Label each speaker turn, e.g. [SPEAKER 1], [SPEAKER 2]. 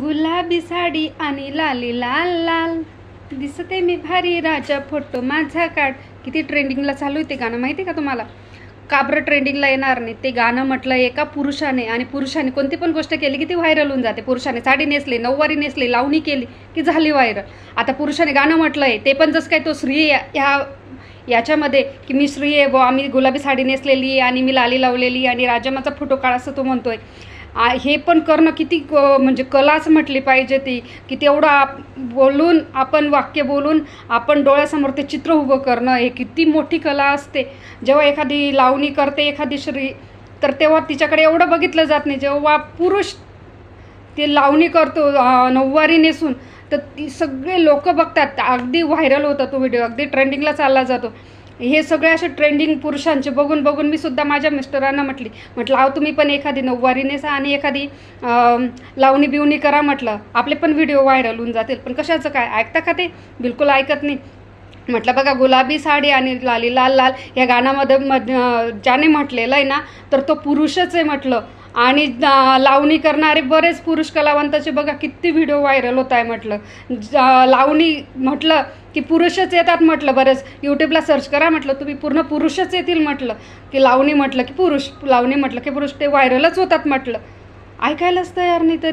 [SPEAKER 1] गुलाबी साडी आणि लाली लाल लाल. दिसते मी भारी राजा फोटो माझा काढ. किती ट्रेंडिंगला चालू आहे ते गाणं माहिती आहे का तुम्हाला? का बरं ट्रेंडिंगला येणार नाही. ते गाणं म्हटलं एका पुरुषाने आणि पुरुषाने कोणती पण गोष्ट केली की ती व्हायरल होऊन जाते. पुरुषाने साडी नेसली नऊवारी नेसली लावणी केली की झाली व्हायरल आता पुरुषाने गाणं म्हटलं आहे ते पण जसं काय तो स्त्री या- ह्या याच्यामध्ये की मी स्त्री आहे बो आम्ही गुलाबी साडी नेसलेली आहे आणि मी लाली लावलेली आणि राजामाचा फोटो काढ असं तो म्हणतोय. हे पण करणं किती क- म्हणजे कलाच म्हटली पाहिजे ती की तेवढं आप बोलून आपण वाक्य बोलून आपण डोळ्यासमोर ते चित्र उभं करणं हे किती मोठी कला असते. जेव्हा एखादी लावणी करते एखादी श्री तर तेव्हा तिच्याकडे एवढं बघितलं जात नाही. जेव्हा पुरुष ते लावणी करतो नऊवारी नेसून तर ती सगळे लोक बघतात. अगदी व्हायरल होता तो व्हिडिओ. अगदी ट्रेंडिंगला चालला जातो. हे सगळे असे ट्रेंडिंग पुरुषांचे. बघून बघून मी सुद्धा माझ्या मिस्टरांना म्हटली. म्हटलं अहो तुम्ही पण एखादी नऊवारी नेसा आणि एखादी लावणी बिवणी करा म्हटलं. आपले पण व्हिडिओ व्हायरल होऊन जातील. पण कशाचं काय? ऐकता का ते? बिलकुल ऐकत नाही. म्हटलं बघा गुलाबी साडी आणि लाली लाल लाल या गाण्यामध्ये मध ज्याने म्हटलेलं आहे ना तर तो पुरुषच आहे म्हटलं. आणि लावणी करणारे बरेच पुरुष कलावंताचे बघा किती व्हिडिओ व्हायरल होत आहे म्हटलं. ज- लावणी म्हटलं की पुरुषच येतात म्हटलं बरेच. यूट्यूबला सर्च करा म्हटलं तुम्ही पूर्ण पुरुषच येतील म्हटलं. की लावणी म्हटलं की पुरुष लावणी म्हटलं की पुरुष ते व्हायरलच होतात म्हटलं. ऐकायलाच तयार नाही तरी